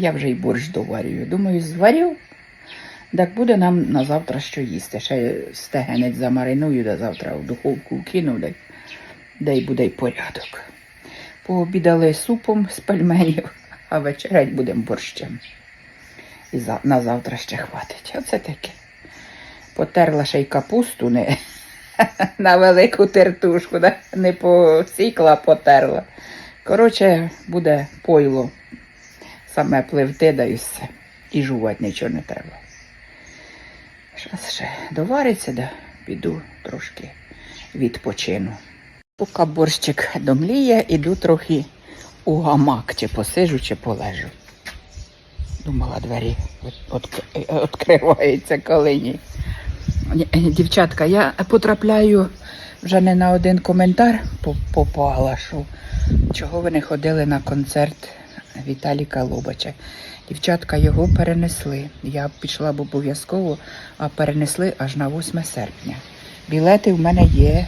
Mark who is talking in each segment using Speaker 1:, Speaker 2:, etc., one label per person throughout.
Speaker 1: Я вже й борщ доварюю. Думаю, зварю. Так буде нам на завтра що їсти. Ще стегенець замариную до завтра в духовку кину, де, де й буде й порядок. Пообідали супом з пельменів, а вечерять будемо борщем. І за, на завтра ще хватить. Оце таке. Потерла ще й капусту не на велику тертушку, да? не посікла, а потерла. Коротше, буде пойло. Саме пливти, да і все. І жувати нічого не треба. Зараз ще довариться, да піду трошки відпочину. Поки борщик домліє, іду трохи у гамак, чи посижу, чи полежу. Думала, двері відкриваються коли ні. Дівчатка, я потрапляю вже не на один коментар по- попала, що чого ви не ходили на концерт Віталіка Лобача. Дівчатка його перенесли. Я пішла б обов'язково, а перенесли аж на 8 серпня. Білети в мене є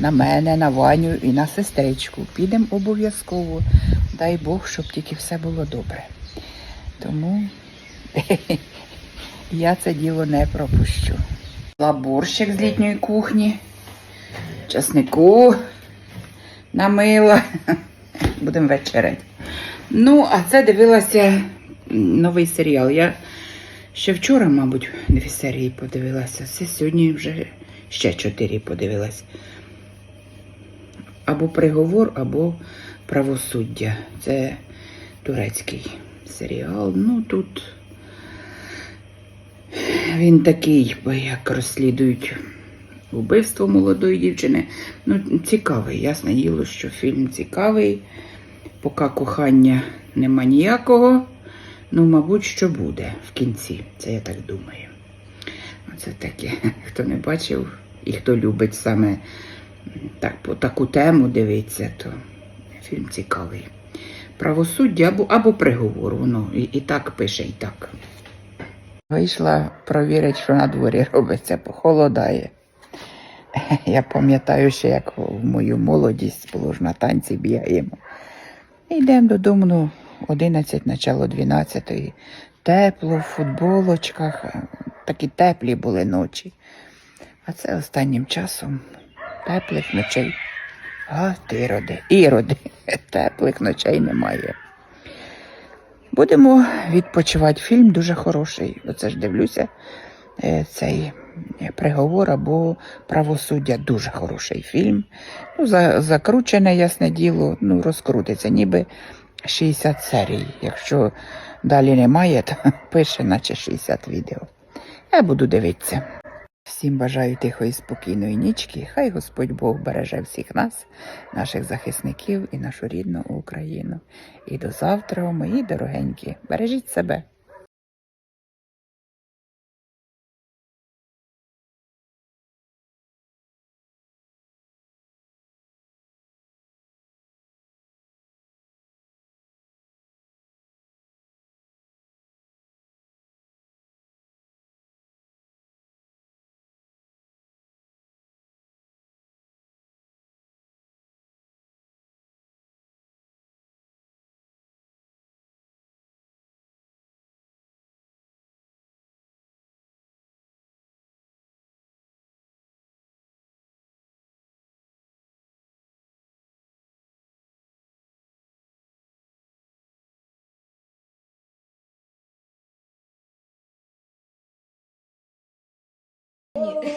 Speaker 1: на мене, на Ваню і на сестричку. Підемо обов'язково. Дай Бог, щоб тільки все було добре. Тому я це діло не пропущу. Борщик з літньої кухні, часнику намила. Будемо вечеряти. Ну, а це дивилася новий серіал. Я ще вчора, мабуть, дві серії подивилася. Це сьогодні вже ще чотири подивилась. Або приговор, або правосуддя. Це турецький серіал. Ну тут він такий, бо як розслідують вбивство молодої дівчини. Ну, цікавий, ясне діло, що фільм цікавий. Поки кохання нема ніякого. Ну, мабуть, що буде в кінці. Це я так думаю. Оце таке. Хто не бачив і хто любить саме так, по таку тему дивиться, то фільм цікавий. Правосуддя або, або приговор, воно і, і так пише, і так. Вийшла провірити, що на дворі робиться, похолодає. Я пам'ятаю ще, як в мою молодість було ж на танці бігаємо. Йдемо додому ну, 11, начало 12. Тепло, в футболочках, е, такі теплі були ночі. А це останнім часом теплих ночей. А, ти роди, іроди, теплих ночей немає. Будемо відпочивати. Фільм дуже хороший. Оце ж дивлюся. е, Цей приговор або правосуддя дуже хороший фільм. Ну, закручене, ясне діло, ну, розкрутиться, ніби 60 серій. Якщо далі немає, то пише, наче 60 відео. Я буду дивитися. Всім бажаю тихої спокійної нічки. Хай Господь Бог береже всіх нас, наших захисників і нашу рідну Україну. І до завтра, мої дорогенькі. Бережіть себе.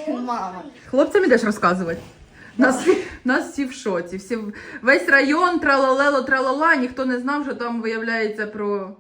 Speaker 2: Мама.
Speaker 3: Хлопцям ідеш розказувати. Нас, нас всі в шоці. Всі, в- весь район тралалело, тралала, ніхто не знав, що там виявляється про.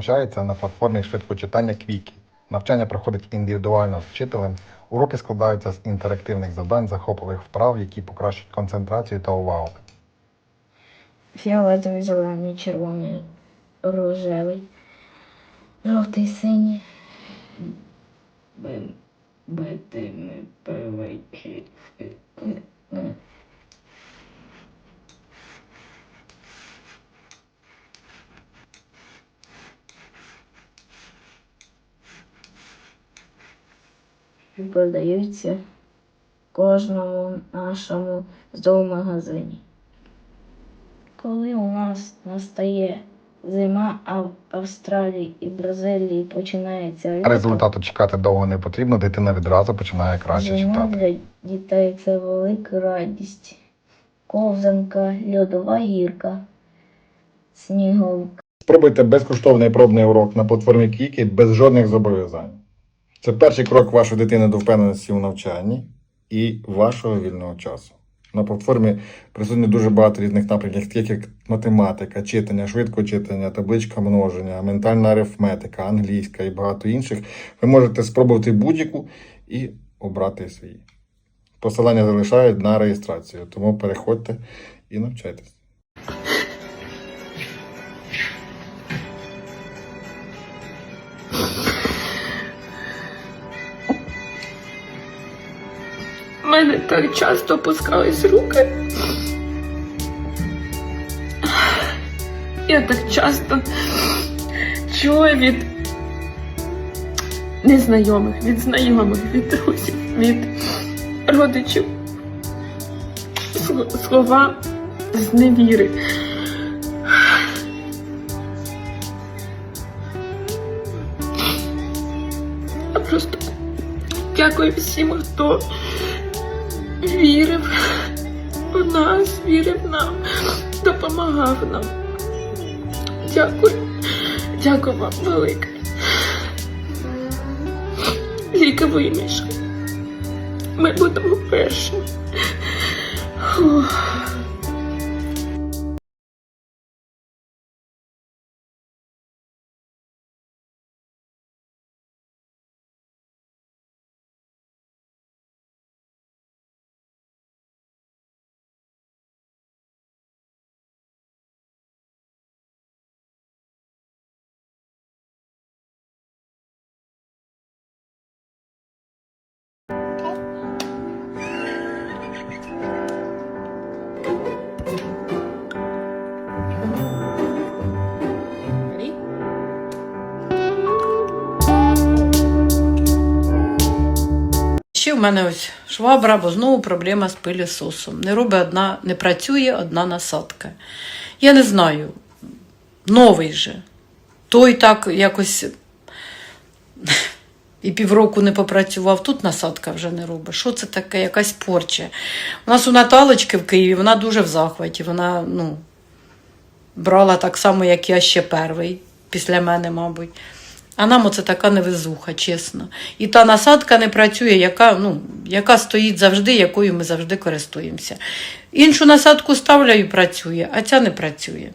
Speaker 2: Навчається на платформі швидкочитання Квікі. Навчання проходить індивідуально з вчителем. Уроки складаються з інтерактивних завдань, захопливих вправ, які покращують концентрацію та увагу.
Speaker 4: Фіолетовий, зелений, червоний, рожевий, жовтий, синій. Б- Битими Продаються в кожному нашому зоомагазині. Коли у нас настає зима, а в Австралії і Бразилії починається літо,
Speaker 2: Результату чекати довго не потрібно, дитина відразу починає краще
Speaker 4: зима
Speaker 2: читати.
Speaker 4: для дітей це велика радість. Ковзанка, льодова гірка, сніговка.
Speaker 2: Спробуйте безкоштовний пробний урок на платформі Квікі без жодних зобов'язань. Це перший крок вашої дитини до впевненості у навчанні і вашого вільного часу. На платформі присутні дуже багато різних напрямків, таких як математика, читання, швидкочитання, табличка множення, ментальна арифметика, англійська і багато інших. Ви можете спробувати будь-яку і обрати свій. Посилання залишають на реєстрацію, тому переходьте і навчайтесь.
Speaker 5: Мене так часто опускались руки. Я так часто чула від незнайомих, від знайомих, від друзів, від родичів слова з невіри. Я просто дякую всім, хто вірив в нас, вірив нам, допомагав нам. Дякую. Дякую вам велике. Тільки виміш. Ми будемо першими.
Speaker 6: Мене ось швабра, бо знову проблема з пилісосом. Не робить одна, не працює одна насадка. Я не знаю, новий же. Той так якось і півроку не попрацював, тут насадка вже не робить. Що це таке? Якась порча. У нас у Наталочки в Києві, вона дуже в захваті. Вона ну, брала так само, як я ще перший, після мене, мабуть. А нам оце така невезуха, чесно. І та насадка не працює, яка, ну, яка стоїть завжди, якою ми завжди користуємося. Іншу насадку ставлю і працює, а ця не працює.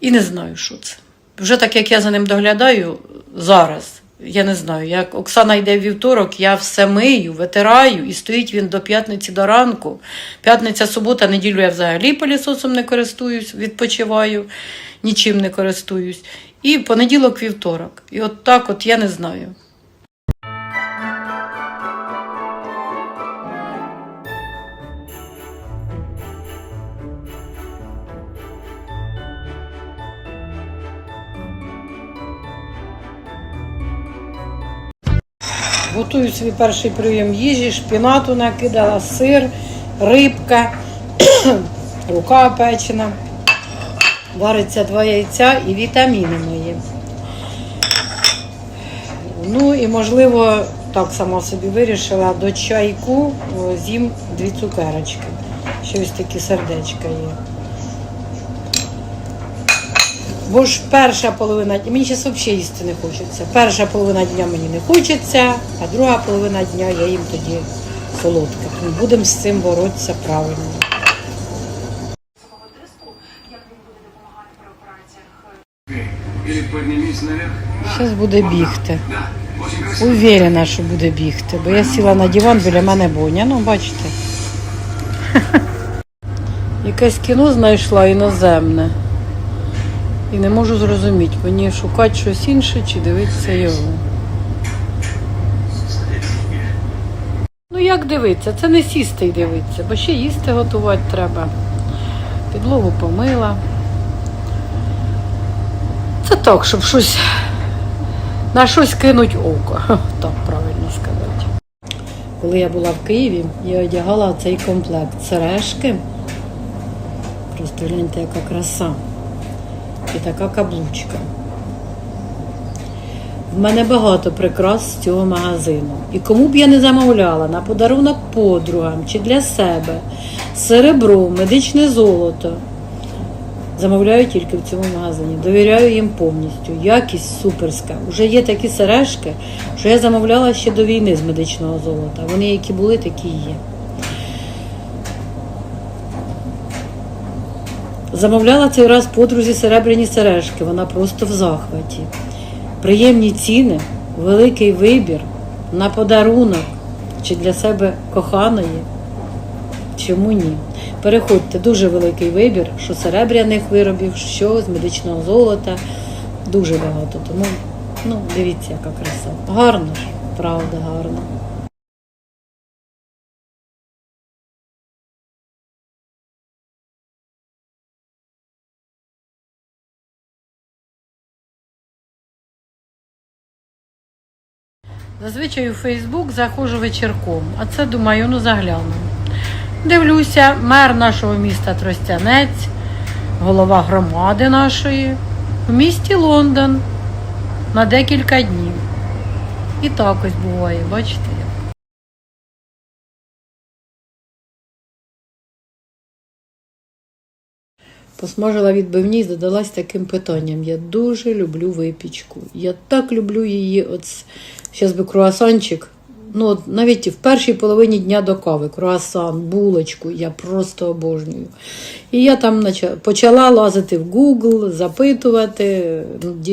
Speaker 6: І не знаю, що це. Вже так як я за ним доглядаю зараз, я не знаю, як Оксана йде в вівторок, я все мию, витираю, і стоїть він до п'ятниці до ранку. П'ятниця, субота, неділю я взагалі пилісосом не користуюсь, відпочиваю, нічим не користуюсь. І понеділок, вівторок. І от так от я не знаю. Готую свій перший прийом їжі, шпінату накидала, сир, рибка, рука печена. Вариться два яйця і вітаміни мої. Ну і можливо, так сама собі вирішила, до чайку з'їм дві цукерочки. Ще ось такі сердечка є. Бо ж перша половина дня, мені зараз взагалі їсти не хочеться. Перша половина дня мені не хочеться, а друга половина дня я їм тоді солодке. Тому будемо з цим боротися правильно. Зараз буде бігти. Уверена, що буде бігти, бо я сіла на диван, біля мене боня. Ну, бачите. Якесь кіно знайшла іноземне. І не можу зрозуміти, мені шукати щось інше чи дивитися його. Ну як дивитися? Це не сісти й дивитися, бо ще їсти готувати треба. Підлогу помила. Це так, щоб щось на щось кинуть око. Так правильно сказати. Коли я була в Києві, я одягала цей комплект сережки. Просто гляньте, яка краса. І така каблучка. В мене багато прикрас з цього магазину. І кому б я не замовляла на подарунок подругам чи для себе серебро, медичне золото. Замовляю тільки в цьому магазині. Довіряю їм повністю. Якість суперська. Уже є такі сережки, що я замовляла ще до війни з медичного золота. Вони які були, такі і є. Замовляла цей раз подрузі серебряні сережки. Вона просто в захваті. Приємні ціни, великий вибір на подарунок чи для себе коханої. Чому ні? Переходьте, дуже великий вибір, що серебряних виробів, що з медичного золота. Дуже багато. Тому ну, дивіться, яка краса. Гарно ж, правда, гарно. Зазвичай у Фейсбук заходжу вечірком, а це думаю, ну загляну. Дивлюся, мер нашого міста Тростянець, голова громади нашої в місті Лондон на декілька днів. І так ось буває, бачите? Посмажила відбивні і задалась таким питанням. Я дуже люблю випічку. Я так люблю її. От зараз би круасанчик. Ну, навіть в першій половині дня до кави, круасан, булочку, я просто обожнюю. І я там почала лазити в Google, запитувати,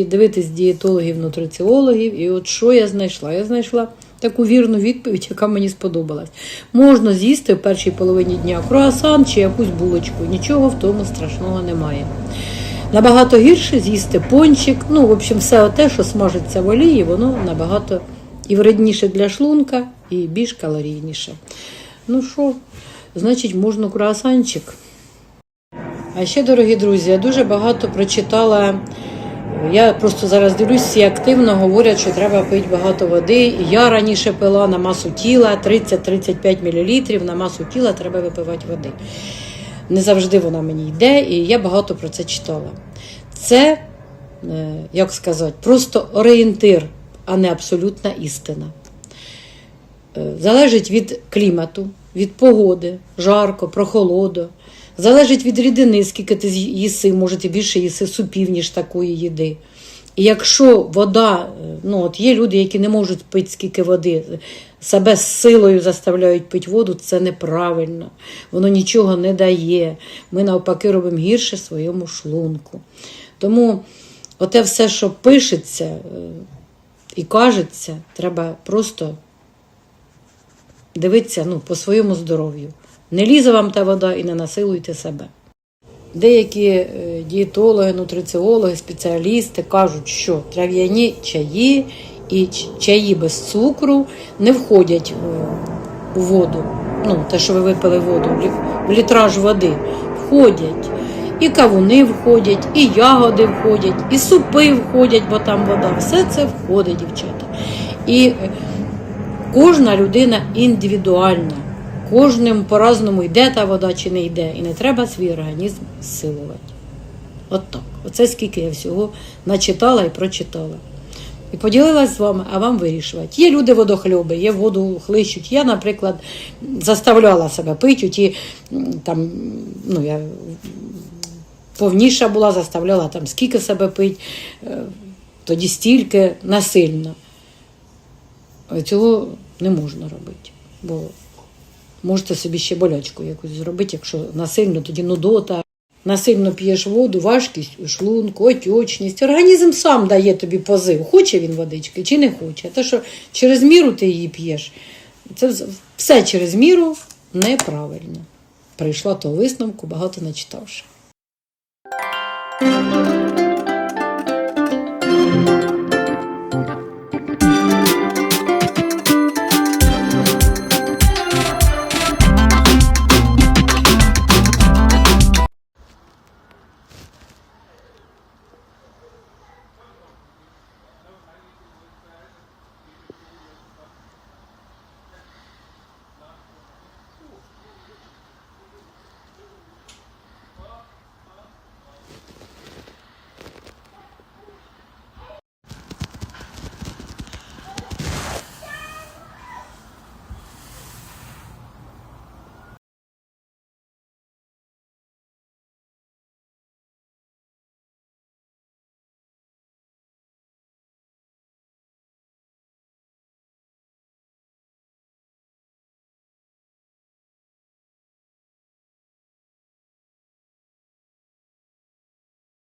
Speaker 6: дивитись дієтологів, нутриціологів. І от що я знайшла? Я знайшла таку вірну відповідь, яка мені сподобалась. Можна з'їсти в першій половині дня круасан чи якусь булочку. Нічого в тому страшного немає. Набагато гірше з'їсти пончик. Ну, в общем, все те, що смажиться в олії, воно набагато і вредніше для шлунка, і більш калорійніше. Ну що, значить, можна круасанчик. А ще, дорогі друзі, я дуже багато прочитала. Я просто зараз дивлюсь, всі активно говорять, що треба пити багато води. Я раніше пила на масу тіла 30-35 мл на масу тіла треба випивати води. Не завжди вона мені йде, і я багато про це читала. Це, е, як сказати, просто орієнтир, а не абсолютна істина. Е, Залежить від клімату, від погоди, жарко, прохолодо. Залежить від рідини, скільки ти їси, може ти більше їси супів, ніж такої їди. І якщо вода, е, ну от є люди, які не можуть пити скільки води, себе з силою заставляють пити воду, це неправильно. Воно нічого не дає. Ми навпаки робимо гірше своєму шлунку. Тому оте все, що пишеться е, і кажеться, треба просто дивитися ну, по своєму здоров'ю. Не лізе вам та вода і не насилуйте себе. Деякі е, дієтологи, нутриціологи, спеціалісти кажуть, що трав'яні чаї і чаї без цукру не входять е, у воду. Ну, те, що ви випили воду, в літраж води, входять. І кавуни входять, і ягоди входять, і супи входять, бо там вода. Все це входить, дівчата. І е, кожна людина індивідуальна. Кожним по-разному йде та вода чи не йде. І не треба свій організм зсилувати. От так. Оце скільки я всього начитала і прочитала. І поділилась з вами, а вам вирішувати. Є люди водохльоби, є воду хлищуть. Я, наприклад, заставляла себе пити, ті, там, ну, я повніша була, заставляла там скільки себе пить, е, тоді стільки насильно. Цього не можна робити. Бо можете собі ще болячку якусь зробити, якщо насильно, тоді нудота. насильно п'єш воду, важкість шлунку, отечність. Організм сам дає тобі позив, хоче він водички чи не хоче. Те, що через міру ти її п'єш, це все через міру неправильно. Прийшла того висновку, багато не читавши.